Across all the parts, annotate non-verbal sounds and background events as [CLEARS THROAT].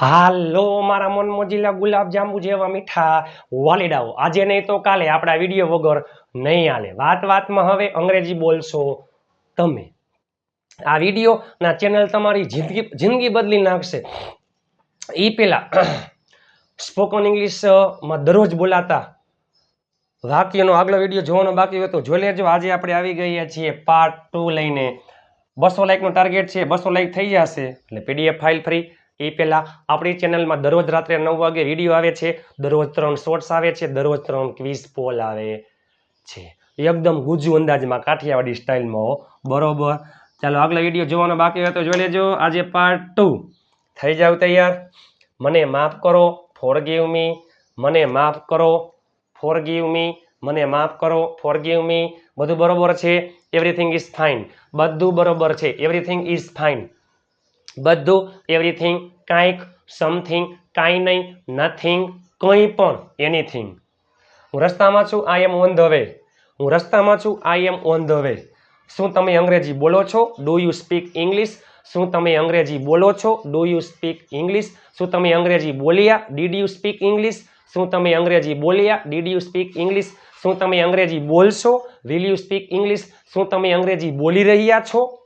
હાલો, મારા મન મોજીલા ગુલાબ જાંબુ જેવા મીઠા વાલીડાઓ. આજે નહીં તો કાલે આપણા વીડિયો વગર નહીં હાલે. વાત વાતમાં હવે અંગ્રેજી બોલશો તમે. આ વીડિયો ના ચેનલ તમારી જિંદગી જિંદગી બદલી નાખશે. એ પહેલાં [CLEARS THROAT] સ્પોકન ઇંગ્લિશમાં દરરોજ બોલાતા વાક્યનો આગલો વીડિયો જોવાનો બાકી હોય તો જોઈ લેજો. આજે આપણે આવી ગયા છીએ પાર્ટ ટુ લઈને. બસો લાઇકનો ટાર્ગેટ છે. બસો લાઇક થઈ જશે. એટલે પીડીએફ ફાઇલ ફ્રી એ પહેલાં આપણી ચેનલમાં દરરોજ રાત્રે નવ વાગે વીડિયો આવે છે, દરરોજ ત્રણ શોર્ટ્સ આવે છે, દરરોજ ત્રણ ક્વિઝ પોલ આવે છે. એકદમ ગુજુ અંદાજમાં કાઠિયાવાડી સ્ટાઇલમાં બરોબર. ચાલો, આગલા વીડિયો જોવાનો બાકી હોય તો જોઈ લેજો. આજે પાર્ટ ટુ થઈ જાવ તૈયાર? મને માફ કરો ફોરગીવ મી મને માફ કરો ફોરગીવ મી મને માફ કરો ફોરગીવ મી બધું બરોબર છે? એવરીથિંગ ઇઝ ફાઇન બધું બરોબર છે. એવરીથિંગ ઇઝ ફાઇન બધું એવરીથિંગ કાંઈક સમથિંગ કાંઈ નહીં નથિંગ કંઈ પણ એનીથિંગ હું રસ્તામાં છું I am on the way હું રસ્તામાં છું I am on the way શું તમે અંગ્રેજી બોલો છો? ડુ યુ સ્પીક ઇંગ્લિશ શું તમે અંગ્રેજી બોલો છો? ડુ યુ સ્પીક ઇંગ્લિશ શું તમે અંગ્રેજી બોલ્યા? ડીડ યુ સ્પીક ઇંગ્લિશ શું તમે અંગ્રેજી બોલ્યા? ડીડ યુ સ્પીક ઇંગ્લિશ શું તમે અંગ્રેજી બોલશો? વિલ યુ સ્પીક ઇંગ્લિશ શું તમે અંગ્રેજી બોલી રહ્યા છો?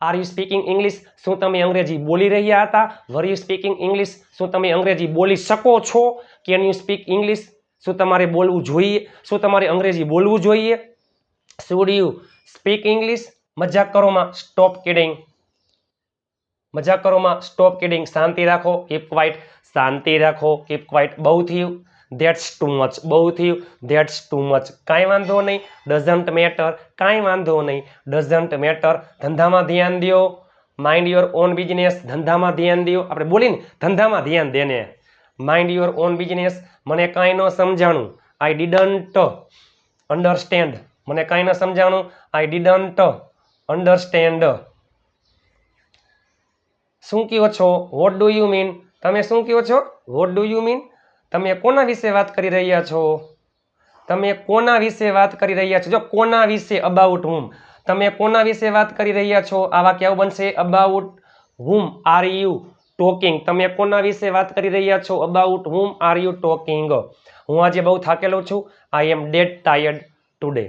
આર યુ સ્પીકિંગ ઇંગ્લિશ શું તમે અંગ્રેજી બોલી રહ્યા હતા? વર યુ સ્પીકિંગ ઇંગ્લિશ શું તમે અંગ્રેજી બોલી શકો છો? કેન યુ સ્પીક ઇંગ્લિશ શું તમારે બોલવું જોઈએ? શું તમારે અંગ્રેજી બોલવું જોઈએ? શુડ યુ સ્પીક ઇંગ્લિશ મજાક કરોમાં સ્ટોપ કિડિંગ મજાક કરોમાં સ્ટોપ કિડિંગ શાંતિ રાખો. કીપ ક્વાઇટ શાંતિ રાખો. કીપ ક્વાઇટ બહુ થયું. ધેટ્સ ટુ મચ બહુ થયું. ધેટ્સ ટુ મચ કાંઈ વાંધો નહીં. ડઝન્ટ મેટર કાંઈ વાંધો નહીં. ડઝન્ટ મેટર ધંધામાં ધ્યાન દો. માઇન્ડ યોર ઓન બિઝનેસ ધંધામાં ધ્યાન દો. આપણે બોલીને ધંધામાં ધ્યાન દેને. માઇન્ડ યોર ઓન બિઝનેસ મને કાંઈ ન સમજાણું. આઈ ડિડન્ટ અન્ડરસ્ટેન્ડ મને કાંઈ ન સમજાણું. આઈ ડિડન્ટ અન્ડરસ્ટેન્ડ શું કહો છો? વોટ ડુ યુ મીન તમે શું કહો છો? વોટ ડુ યુ મીન તમે કોના વિશે વાત કરી રહ્યા છો? તમે કોના વિશે વાત કરી રહ્યા છો? જો કોના વિશે અબાઉટ હુમ તમે કોના વિશે વાત કરી રહ્યા છો? આવા કેવું બનશે about whom are you talking તમે કોના વિશે વાત કરી રહ્યા છો? About whom are you talking હું આજે બહુ થાકેલો છું. I am dead tired today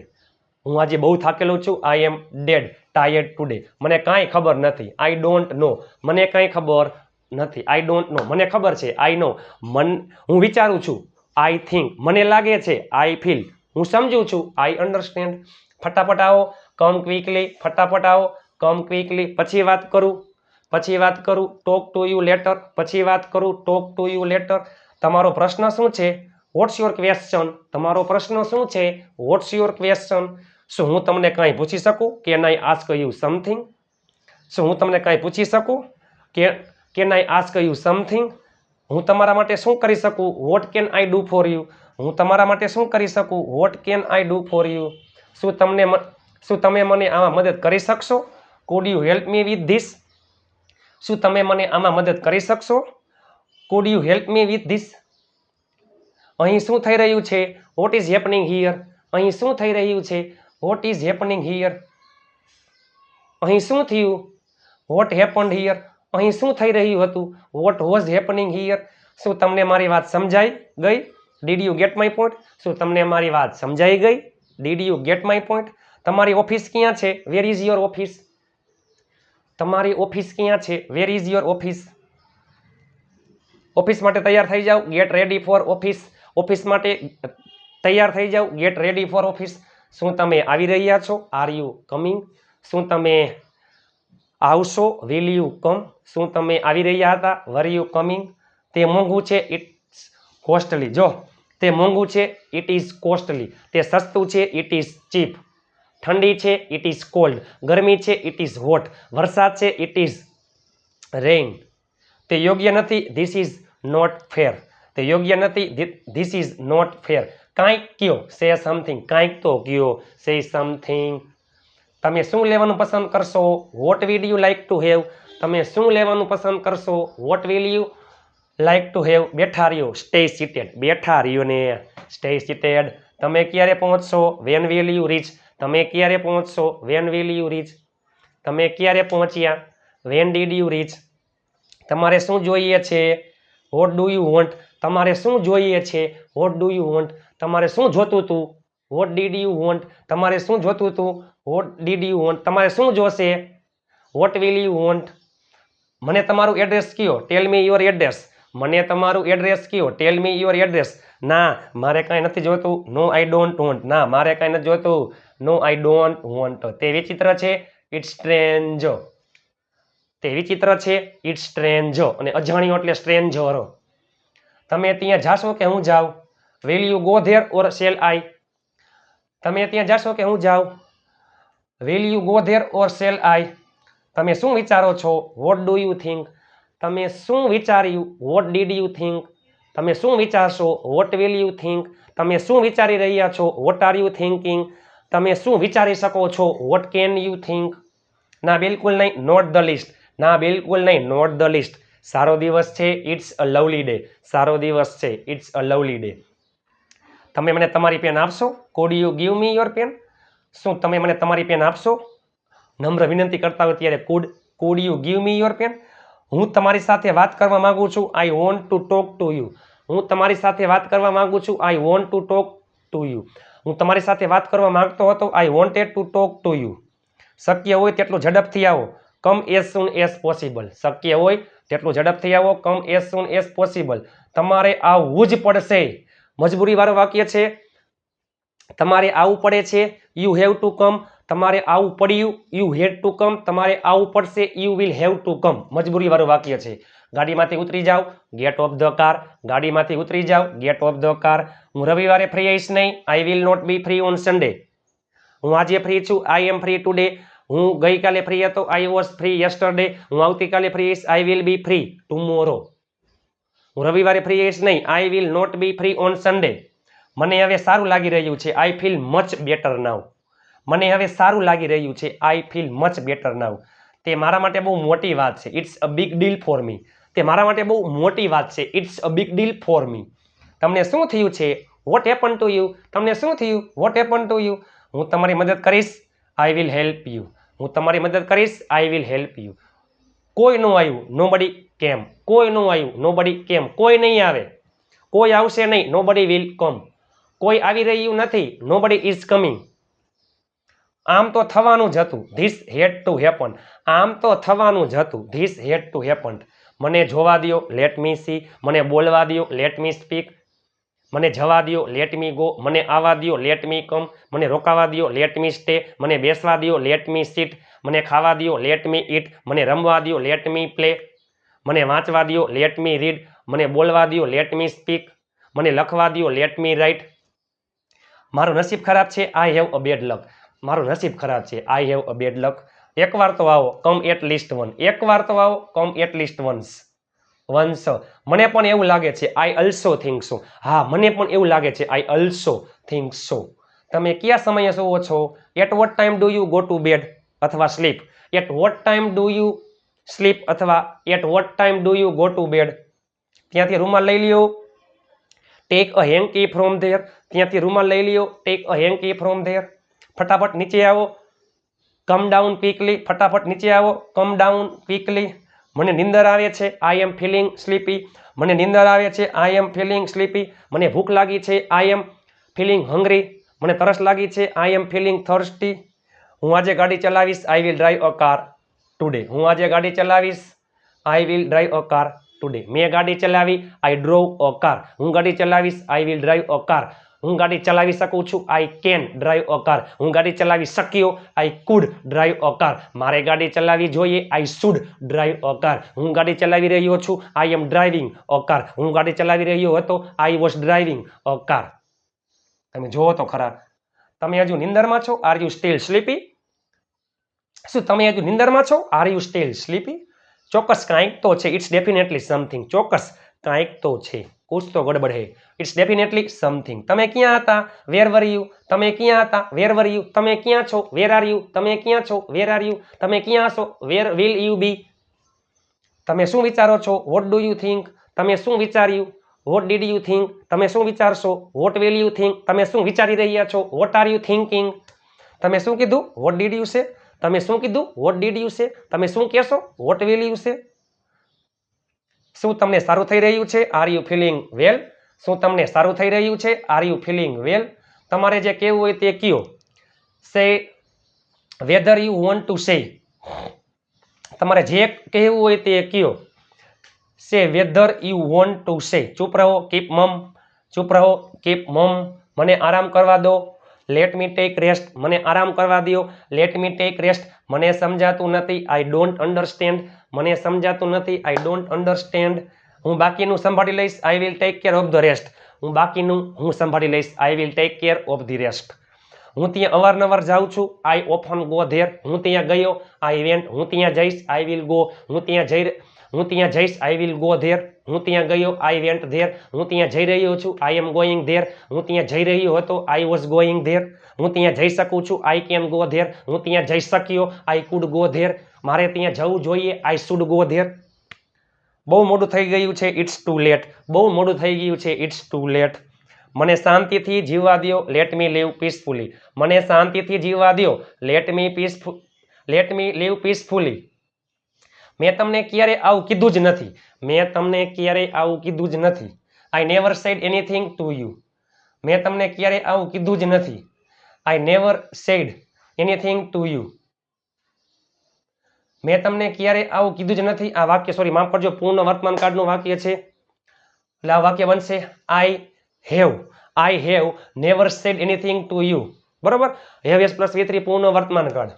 હું આજે બહુ થાકેલો છું. I am dead tired today મને કાંઈ ખબર નથી. આઈ ડોન્ટ નો મને કાંઈ ખબર નથી. આઈ ડોન્ટ નો મને ખબર છે. આઈ નો મન, હું વિચારું છું. આઈ થિંક મને લાગે છે. આઈ ફીલ હું સમજું છું. આઈ અન્ડરસ્ટેન્ડ ફટાફટ આવો. કમ ક્વિકલી ફટાફટ આવો. કમ ક્વિકલી પછી વાત કરું. પછી વાત કરું. ટોક ટુ યુ લેટર પછી વાત કરું. ટોક ટુ યુ લેટર તમારો પ્રશ્ન શું છે? વોટ્સ યોર ક્વેશ્ચન તમારો પ્રશ્ન શું છે? વોટ્સ યોર ક્વેશ્ચન શું હું તમને કાંઈ પૂછી શકું કે નહીં? આસ્ક યુ સમથિંગ શું હું તમને કાંઈ પૂછી શકું કે can I ask you something હું તમારા માટે શું કરી શકું? What can I do for you હું તમારા માટે શું કરી શકું? What can I do for you શું તમને શું તમે મને આમાં મદદ કરી શકશો? Could you help me with this શું તમે મને આમાં મદદ કરી શકશો? Could you help me with this અહીં શું થઈ રહ્યું છે? વોટ ઇઝ હેપનિંગ હિયર અહીં શું થઈ રહ્યું છે? વોટ ઇઝ હેપનિંગ હિયર અહીં શું થયું? વોટ હેપન્ડ હિયર અહીં શું થઈ રહ્યું હતું? વોટ વોઝ હેપનિંગ હિયર શું તમને મારી વાત સમજાઈ ગઈ? Did you get my point શું તમને મારી વાત સમજાઈ ગઈ? Did you get my point તમારી ઓફિસ ક્યાં છે? વેર ઇઝ યોર ઓફિસ તમારી ઓફિસ ક્યાં છે? Where is your office office માટે તૈયાર થઈ જાઓ. Get ready for office office માટે તૈયાર થઈ જાઓ. ગેટ રેડી ફોર ઓફિસ શું તમે આવી રહ્યા છો? આર યુ કમિંગ શું તમે આવશો વિલ યુ કમ શું તમે આવી રહ્યા હતા? વર યુ કમિંગ તે મોંઘું છે ઇટ્સ કોસ્ટલી જો, તે મોંઘું છે ઇટ ઇઝ કોસ્ટલી તે સસ્તું છે ઇટ ઇઝ ચીપ ઠંડી છે ઇટ ઇઝ કોલ્ડ ગરમી છે ઇટ ઇઝ હોટ વરસાદ છે ઇટ ઇઝ રેઇન તે યોગ્ય નથી ધીસ ઇઝ નોટ ફેર તે યોગ્ય નથી ધીસ ઇઝ નોટ ફેર કાંઈક કયો સે સમથિંગ કાંઈક તો કયો સે સમથિંગ તમે શું લેવાનું પસંદ કરશો? What will you like to have તમે શું લેવાનું પસંદ કરશો? What will you like to have બેઠા રહ્યો. સ્ટે સીટેડ બેઠા રહ્યો ને. સ્ટે સીટેડ તમે ક્યારે પહોંચશો? વેન વિલ યુ રીચ તમે ક્યારે પહોંચશો? વેન વિલ યુ રીચ તમે ક્યારે પહોંચ્યા? વેન ડીડ યુ રીચ તમારે શું જોઈએ છે? વોટ ડુ યુ વોન્ટ તમારે શું જોઈએ છે? વોટ ડુ યુ વોન્ટ તમારે શું જોતું હતું વોટ ડીડ યુ વોન્ટ તમારે શું જોતું હતું વોટ ડીડ યુ વોન્ટ તમારે શું જોશે? વોટ વિલ યુ વોન્ટ મને તમારું એડ્રેસ કયો? ટેલ મી યોર એડ્રેસ મને તમારું એડ્રેસ કયો? ટેલ મી યોર એડ્રેસ ના, મારે કાંઈ નથી જોતું નો આઈ ડોન્ટ વોન્ટ ના, મારે કાંઈ નથી જોતું નો આઈ ડોન્ટ વોન્ટ તે વિચિત્ર છે. ઇટ્સ સ્ટ્રેન્જ તે વિચિત્ર છે. ઇટ્સ સ્ટ્રેન્જ અને અજાણ્યો એટલે સ્ટ્રેન્જર તમે ત્યાં જાશો કે હું જાઉં? Will you go there or shall I તમે ત્યાં જાશો કે હું જાઉં? Will you go there or shall I તમે શું વિચારો છો? વોટ ડુ યુ થિંક તમે શું વિચાર્યું? વોટ ડીડ યુ થિંક તમે શું વિચારશો? વોટ વિલ યુ થિંક તમે શું વિચારી રહ્યા છો? વોટ આર યુ થિંકિંગ તમે શું વિચારી શકો છો? વોટ કેન યુ થિંક ના, બિલકુલ નહીં. નોટ ધ લિસ્ટ ના, બિલકુલ નહીં. નોટ ધ લિસ્ટ સારો દિવસ છે. ઇટ્સ અ લવલી ડે સારો દિવસ છે. ઇટ્સ અ લવલી ડે તમે મને તમારી પેન આપશો? Could you give me your pen શું તમે મને તમારી પેન આપશો? નમ્ર વિનંતી કરતા હોય ત્યારે could could you give me your pen હું તમારી સાથે વાત કરવા માંગુ છું. I want to talk to you હું તમારી સાથે વાત કરવા માંગુ છું. I want to talk to you હું તમારી સાથે વાત કરવા માંગતો હતો. I wanted to talk to you શક્ય હોય તેટલું ઝડપથી આવો. Come as soon as possible શક્ય હોય તેટલું ઝડપથી આવો. Come as soon as possible તમારે આવવું જ પડશે. મજબૂરીવાળું વાક્ય છે. તમારે આવું પડે છે યુ હેવ ટુ કમ તમારે આવું પડ્યું યુ હેડ ટુ કમ તમારે આવું પડશે you will have to come મજબૂરીવાળું વાક્ય છે. ગાડીમાંથી ઉતરી જાઓ ગેટ ઓફ ધ કાર ગાડીમાંથી ઉતરી જાઓ ગેટ ઓફ ધ કાર હું રવિવારે ફ્રી આવીશ નહીં I will not be free on Sunday હું આજે ફ્રી છું આઈ એમ ફ્રી ટુડે હું ગઈકાલે ફ્રી હતો આઈ વોઝ ફ્રી યસ્ટરડે હું આવતીકાલે ફ્રી આવીશ I will be free tomorrow હું રવિવારે ફ્રી આવીશ નહીં I will not be free on Sunday મને હવે સારું લાગી રહ્યું છે. I feel much better now મને હવે સારું લાગી રહ્યું છે. I feel much better now તે મારા માટે બહુ મોટી વાત છે. It's a big deal for me તે મારા માટે બહુ મોટી વાત છે. It's a big deal for me તમને શું થયું છે? વોટ હેપન ટુ યુ તમને શું થયું? વોટ હેપન ટુ યુ હું તમારી મદદ કરીશ. આઈ વિલ હેલ્પ યુ હું તમારી મદદ કરીશ. આઈ વિલ હેલ્પ યુ કોઈ ન આવ્યું? નો બડી કેમ કોઈ ન આવ્યું? નો બડી કેમ કોઈ નહીં આવે. કોઈ આવશે નહીં. નો બડી વિલ કમ કોઈ આવી રહ્યું નથી નો બડી ઇઝ કમિંગ આમ તો થવાનું જ હતું ધીસ હેડ ટુ હેપન આમ તો થવાનું જ હતું ધીસ હેડ ટુ હેપન મને જોવા દ્યો લેટ મી સી મને બોલવા દ્યો લેટ મી સ્પીક મને જવા દ્યો લેટ મી ગો મને આવવા દ્યો લેટ મી કમ મને રોકાવા દ્યો લેટ મી સ્ટે મને બેસવા દ્યો લેટ મી સીટ મને ખાવા દ્યો લેટ મી ઈટ મને રમવા દ્યો લેટ મી પ્લે મને વાંચવા દ્યો લેટ મી રીડ મને બોલવા દ્યો લેટ મી સ્પીક મને લખવા દ્યો લેટ મી રાઇટ મારું નસીબ ખરાબ છે I have a bad luck મારું નસીબ ખરાબ છે I have a bad luck એકવાર તો આવો કમ એટ લીસ્ટ વન એકવાર તો આવો come at least once once મને પણ એવું લાગે છે આઈ અલ્સો થિંક સો હા, મને પણ એવું લાગે છે આઈ અલ્સો થિંક સો તમે કયા સમયે સુવો છો? At what time do you go to bed અથવા sleep at what time do you sleep અથવા at what time do you go to bed ત્યાંથી રૂમાલ લઈ લ્યો. Take a hanky from there ત્યાંથી રૂમાલ લઈ લ્યો take a hanky from there ફટાફટ નીચે આવો. કમ ડાઉન ક્વિકલી ફટાફટ નીચે આવો. કમ ડાઉન ક્વિકલી મને નિંદર આવે છે આઈ એમ ફિલિંગ સ્લીપી મને નિંદર આવે છે આઈ એમ ફિલિંગ સ્લીપી મને ભૂખ લાગી છે આઈ એમ ફિલિંગ હંગ્રી મને તરસ લાગી છે આઈ એમ ફિલિંગ થર્સ્ટી હું આજે ગાડી ચલાવીશ I will drive a car today હું આજે ગાડી ચલાવીશ I will drive a car today મેં ગાડી ચલાવી આઈ ડ્રોવ અ કાર હું ગાડી ચલાવીશ I will drive a car હું ગાડી ચલાવી શકું છું? I can drive a car હું ગાડી ચલાવી શક્યો? I could drive a car મારે ગાડી ચલાવવી જોઈએ? I should drive a car હું ગાડી ચલાવી રહ્યો છું? I M driving a car હું ગાડી ચલાવી રહ્યો હતો? I was driving a car તમે જુઓ તો ખરા. તમે હજુ નિંદરમાં છો? આર યુ સ્ટીલ સ્લીપી શું તમે હજુ નિંદરમાં છો? આર યુ સ્ટીલ સ્લીપી ચોક્કસ કાંઈક તો છે. ઇટ્સ ડેફિનેટલી સમથિંગ ચોક્કસ કાંઈક તો છે. કુછ તો ગડબડ હે ઇટ્સ ડેફિનેટલી સમથિંગ તમે ક્યાં હતા વેર વર યુ તમે ક્યાં હતા વેર વર યુ તમે ક્યાં છો વેર આર યુ તમે ક્યાં છો વેર આર યુ તમે ક્યાં છો વેર વિલ યુ બી તમે શું વિચારો છો વોટ ડુ યુ થિંક તમે શું વિચાર્યું વોટ ડીડ યુ થિંક તમે શું વિચારશો વોટ વિલ યુ થિંક તમે શું વિચારી રહ્યા છો વોટ આર યુ થિંકિંગ તમે શું કીધું વોટ ડીડ યુ સે તમે શું કીધું વોટ ડીડ યુ સે તમે શું કહેશો વોટ વિલ યુ સે શું તમને સારું થઈ રહ્યું છે? આર યુ ફિલિંગ વેલ શું તમને સારું થઈ રહ્યું છે? આર યુ ફિલિંગ વેલ તમારે જે કહેવું હોય તે કયો. સે whether you want to say તમારે જે કહેવું હોય તે કયો. સે whether you want to say ચૂપ રહો કીપ મમ ચૂપ રહો કીપ મમ મને આરામ કરવા દો. લેટ મી ટેક રેસ્ટ મને આરામ કરવા દો. લેટ મી ટેક રેસ્ટ મને સમજાતું નથી. આઈ ડોન્ટ અન્ડરસ્ટેન્ડ મને સમજાતું નથી આઈ ડોન્ટ અન્ડરસ્ટેન્ડ હું બાકીનું સંભાળી લઈશ I will take care of the rest હું બાકીનું હું સંભાળી લઈશ I will take care of the rest હું ત્યાં અવારનવાર જાઉં છું આઈ ઓફન ગો ધેર હું ત્યાં ગયો આઈ ઇવેન્ટ હું ત્યાં જઈશ આઈ વિલ ગો હું ત્યાં જઈ હું ત્યાં જઈશ આઈ વિલ ગો ધેર હું ત્યાં ગયો આઈ વેન્ટ ધેર હું ત્યાં જઈ રહ્યો છું આઈ એમ ગોઈંગ ધેર હું ત્યાં જઈ રહ્યો હતો આઈ વોઝ ગોઈંગ ધેર હું ત્યાં જઈ શકું છું આઈ કેન ગો ધેર હું ત્યાં જઈ શક્યો આઈ કુડ ગો ધેર મારે ત્યાં જવું જોઈએ આઈ શુડ ગો ધેર બહુ મોડું થઈ ગયું છે ઇટ્સ ટુ લેટ બહુ મોડું થઈ ગયું છે ઇટ્સ ટુ લેટ મને શાંતિથી જીવવા દ્યો લેટ મી લીવ પીસફુલી મને શાંતિથી જીવવા દ્યો let me peaceful let me live peacefully મેં તમને ક્યારે આવું કીધું જ નથી. મેં તમને ક્યારેય આવું કીધું જ નથી. I never said anything to you મેં તમને ક્યારે આવું કીધું જ નથી. I never said anything to you મેં તમને ક્યારે આવું કીધું જ નથી. આ વાક્ય સોરી માફ કરજો, પૂર્ણ વર્તમાન કાળનું વાક્ય છે. એટલે આ વાક્ય બનશે I have I have never said anything to you બરોબર? Have S plus V three પૂર્ણ વર્તમાન કાળ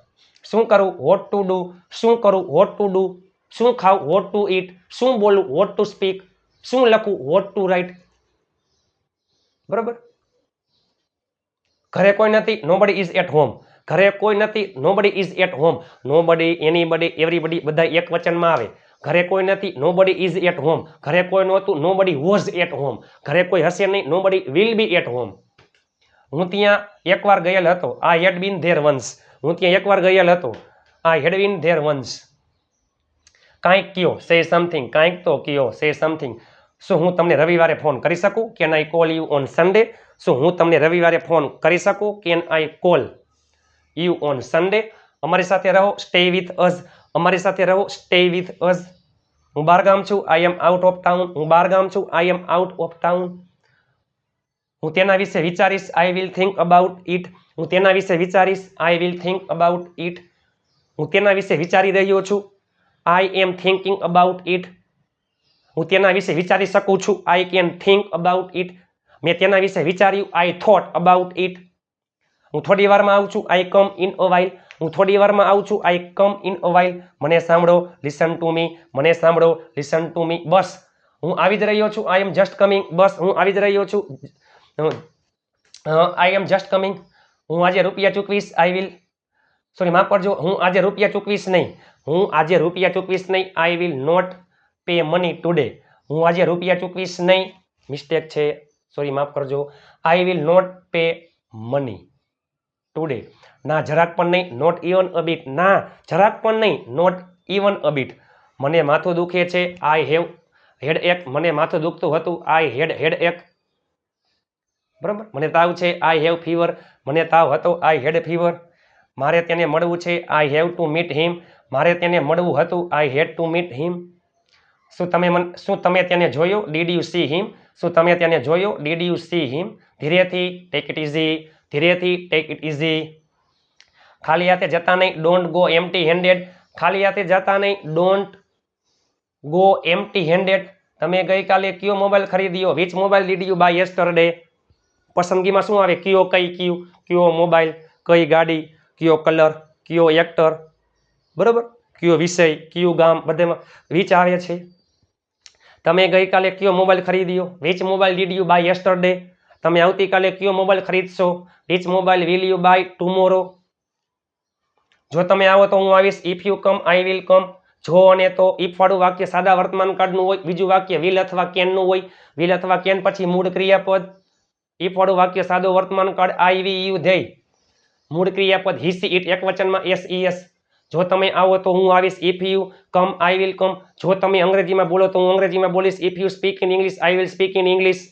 શું કરું? વોટ ટુ ડુ શું કરું? વોટ ટુ ડુ શું ખાવું વોટ ટુ ઈટ શું બોલવું વોટ ટુ સ્પીક શું લખવું વોટ ટુ રાઇટ બરોબર? ઘરે કોઈ નથી. નોબડી ઇઝ એટ હોમ ઘરે કોઈ નથી nobody is at home nobody anybody everybody બધા એક વચનમાં આવે. ઘરે કોઈ નથી નોબડી ઇઝ એટ હોમ ઘરે કોઈ નહોતું નોબડી વોઝ એટ હોમ ઘરે કોઈ હશે નહીં nobody will be at home હું ત્યાં એકવાર ગયેલ હતો. આ હેડ બીન ધેર વન્સ હું ત્યાં એકવાર ગયેલ હતો. આ હેડ બીન ધેર વન્સ કાંઈક કયો સે સમથિંગ કાંઈક તો કયો સે સમથિંગ શું હું તમને રવિવારે ફોન કરી શકું? Can I call you on Sunday શું હું તમને રવિવારે ફોન કરી શકું? Can I call you on Sunday અમારી સાથે રહો સ્ટે વિથ અઝ અમારી સાથે રહો સ્ટે વિથ અઝ હું બહારગામ છું I am out of town હું બહારગામ છું I am out of town હું તેના વિશે વિચારીશ I will think about it હું તેના વિશે વિચારીશ I will think about it હું તેના વિશે વિચારી રહ્યો છું I am thinking about it હું તેના વિશે વિચારી શકું છું I can think about it મેં તેના વિશે વિચાર્યું આઈ થોટ અબાઉટ ઇટ હું થોડી વારમાં આવું છું આઈ કમ ઇન અ વાઇલ હું થોડી વારમાં આવું છું આઈ કમ ઇન અ વાઇલ મને સાંભળો લિસન ટુ મી મને સાંભળો લિસન ટુ મી બસ. હું આવી જ રહ્યો છું આઈ એમ જસ્ટ કમિંગ બસ, હું આવી જ રહ્યો છું. આઈ એમ જસ્ટ કમિંગ હું આજે રૂપિયા ચૂકવીશ આઈ વિલ સોરી માફ કરજો, હું આજે રૂપિયા ચૂકવીશ નહીં. હું આજે રૂપિયા ચૂકવીશ નહીં I will not pay money today હું આજે રૂપિયા ચૂકવીશ નહીં. મિસ્ટેક છે. સોરી માફ કરજો. I will not pay money today ના, જરાક પણ નહીં નોટ ઇવન અ બીટ ના, જરાક પણ નહીં નોટ ઇવન અ મને માથું દુખે છે આઈ હેવ હેડ એક મને માથું દુખતું હતું આઈ હેડ હેડ એક બરાબર? મને તાવ છે આઈ હેવ ફીવર મને તાવ હતો આઈ હેડ ફીવર મારે તેને મળવું છે I have to meet him મારે તેને મળવું હતું આઈ હેડ ટુ મીટ હિમ શું તમે મન, શું તમે તેને જોયો? ડીડ યુ સી હિમ શું તમે તેને જોયો? ડીડ યુ સી હિમ ધીરેથી ટેક ઇટ ઇઝી ધીરેથી ટેક ઇટ ઇઝી ખાલી હાથે જતા નહીં ડોન્ટ ગો એમ્ટી હેન્ડેડ ખાલી હાથે જતા નહીં ડોન્ટ ગો એમ્ટી હેન્ડેડ તમે ગઈકાલે કયો મોબાઈલ ખરીદ્યો? Which mobile did you buy yesterday પસંદગીમાં શું આવે? કયો, કઈ, કયું? કયો મોબાઈલ કઈ ગાડી, કયો કલર કયો એક્ટર બરાબર? કયો વિષય, કયું ગામ? બધામાં વિચ આવે છે? તમે ગઈકાલે કયો મોબાઈલ ખરીદ્યો? Which mobile did you buy yesterday તમે આવતીકાલે કયો mobile ખરીદશો? Which mobile will you buy tomorrow જો તમે આવો તો હું આવીશ. If you come I will come જો અને તો ઇફ વાળું વાક્ય સાદા વર્તમાન કાળનું હોય, બીજું વાક્ય વિલ અથવા કેનનું હોય વિલ અથવા કેન પછી મૂળ ક્રિયાપદ. ઇફ વાળું વાક્ય સાદો વર્તમાન કાળ આઈ વી યુ ધેય મૂળ ક્રિયાપદ હી સી ઇટ એક વચનમાં એસ ઈ એસ જો તમે આવો તો હું આવીશ. If you come I will come જો તમે અંગ્રેજીમાં બોલો તો હું અંગ્રેજીમાં બોલીશ. If you speak in English I will speak in English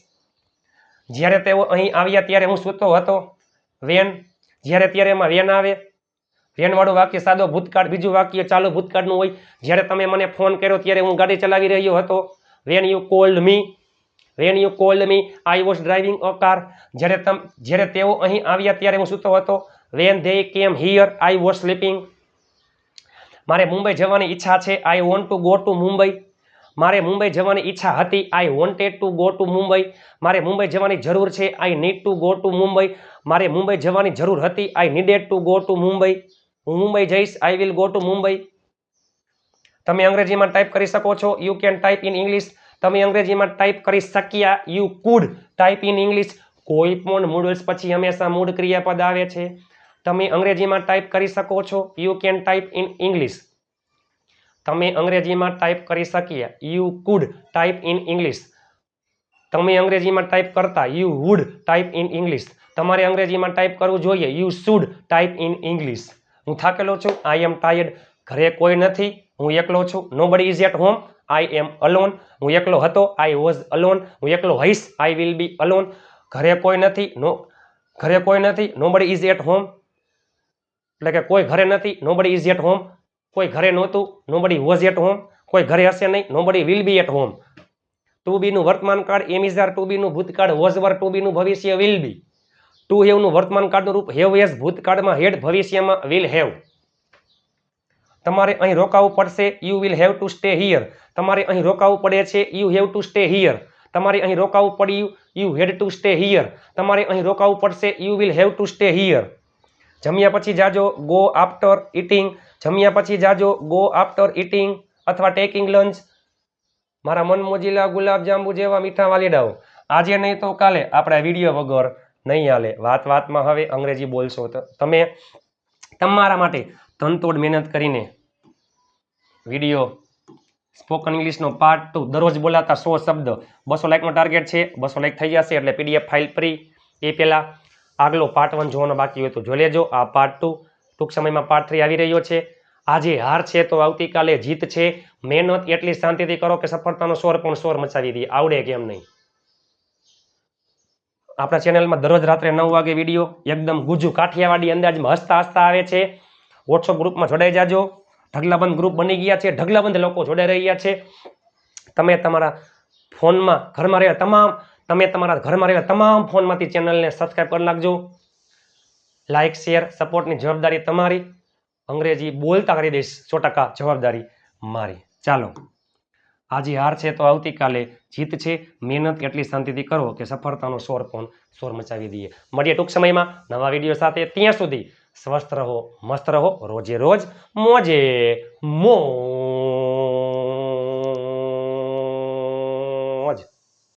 જ્યારે તેઓ અહીં આવ્યા ત્યારે હું સૂતો હતો, વેન, જ્યારે ત્યારે એમાં વેન આવે, વેનવાળું વાક્ય સાદો ભૂતકાળ, બીજું વાક્ય ચાલુ ભૂતકાળનું હોય, જ્યારે તમે મને ફોન કર્યો ત્યારે હું ગાડી ચલાવી રહ્યો હતો, when you called me, when you called me, I was driving a car, જ્યારે તમ, જ્યારે તેઓ અહીં આવ્યા ત્યારે હું સૂતો હતો, when they came here, I was sleeping. મારે મુંબઈ જવાની ઈચ્છા છે, I want to go to Mumbai. મારે મુંબઈ જવાની ઈચ્છા હતી I wanted to go to Mumbai. મારે મુંબઈ જવાની જરૂર છે I need to go to Mumbai. મારે મુંબઈ જવાની જરૂર હતી I needed to go to Mumbai. હું મુંબઈ જઈશ I will go to Mumbai. તમે અંગ્રેજીમાં ટાઈપ કરી શકો છો you can type in English તમે અંગ્રેજીમાં ટાઈપ કરી શક્યા you could type in English કોઈ પણ મૂડલ્સ પછી હંમેશા મૂળ ક્રિયાપદ આવે છે. તમે અંગ્રેજીમાં ટાઈપ કરી શકો છો you can type in English તમે અંગ્રેજીમાં ટાઈપ કરી શકીએ. You could type in English તમે અંગ્રેજીમાં ટાઈપ કરતા you would type in English તમારે અંગ્રેજીમાં ટાઈપ કરવું જોઈએ. You should type in English હું થાકેલો છું. આઈ એમ ટાયર્ડ ઘરે કોઈ નથી. હું એકલો છું. Nobody is at home I am alone હું એકલો હતો. આઈ વોઝ અલોન હું એકલો હઈશ. આઈ વિલ બી અલોન ઘરે કોઈ નથી. નો ઘરે કોઈ નથી. નો બડી ઇઝ એટ હોમ એટલે કે કોઈ ઘરે નથી. નો બડી ઇઝ એટ હોમ કોઈ ઘરે નહોતું નો બડી વોઝ એટ હોમ કોઈ ઘરે હશે નહીં nobody will be at home to બીનું વર્તમાન કાળ એમ ઇઝ આર ટુ બીનું ભૂતકાળ વોઝ વર ટુ બીનું ભવિષ્ય વિલ બી ટુ હેવનું વર્તમાન કાળનું રૂપ હેવ એઝ ભૂતકાળમાં હેડ ભવિષ્યમાં વિલ હેવ તમારે અહીં રોકાવું પડશે you will have to stay here તમારે અહીં રોકાવું પડે છે you have to stay here તમારે અહીં રોકાવું પડ્યું you had to stay here તમારે અહીં રોકાવું પડશે you will have to stay here જમ્યા પછી જાજો ગો આફ્ટર ઇટિંગ જમ્યા પછી જાજો ગો આફ્ટર ઇટિંગ અથવા ટેકિંગ લંચ મારા મન મોજીલા ગુલાબ જાંબુ જેવા મીઠા વાલીડાઓ. આજે નહીં તો કાલે આપણા વીડિયો વગર નહીં હાલે. વાત વાતમાં હવે અંગ્રેજી બોલશો તો. તમે તમારા માટે તનતોડ મહેનત કરીને વીડિયો, સ્પોકન ઇંગ્લિશનો પાર્ટ ટુ દરરોજ બોલાતા સો શબ્દ. બસો લાઇકનો ટાર્ગેટ છે, બસો લાઇક થઈ જશે એટલે પીડીએફ ફાઇલ ફ્રી એ પહેલાં આગલો પાર્ટ વન જોવાનો બાકી હોય તો જોઈ લેજો. આ પાર્ટ ટુ ટૂંક સમયમાં પાર્ટ થ્રી આવી રહ્યો છે. આજે હાર છે તો આવતીકાલે જીત છે. મહેનત એટલી શાંતિથી કરો કે સફળતાનો સ્વર પણ સ્વર મચાવી દઈએ આવડે કેમ નહીં? આપણા ચેનલમાં દરરોજ રાત્રે નવ વાગે વીડિયો એકદમ ગુજુ કાઠિયાવાડી અંદાજમાં હસતા હસતા આવે છે. વોટ્સઅપ ગ્રુપમાં જોડાઈ જાજો. ઢગલાબંધ ગ્રુપ બની ગયા છે. ઢગલાબંધ લોકો જોડાઈ રહ્યા છે. તમે તમારા ફોનમાં ઘરમાં રહેલા તમામ તમે તમારા ઘરમાં રહેલા તમામ ફોનમાંથી ચેનલને સબસ્ક્રાઈબ કરી નાખજો. લાઇક શેર સપોર્ટની જવાબદારી તમારી. અંગ્રેજી બોલતા કરી દઈશ, સો ટકા જવાબદારી મારી. ચાલો. આજે હાર છે તો આવતીકાલે જીત છે. મહેનત એટલી શાંતિથી કરો કે સફળતાનો સ્વર પણ સ્વર મચાવી દઈએ. મળીએ ટૂંક સમયમાં નવા વીડિયો સાથે. ત્યાં સુધી સ્વસ્થ રહો, મસ્ત રહો, રોજે રોજ, મોજે મોજ.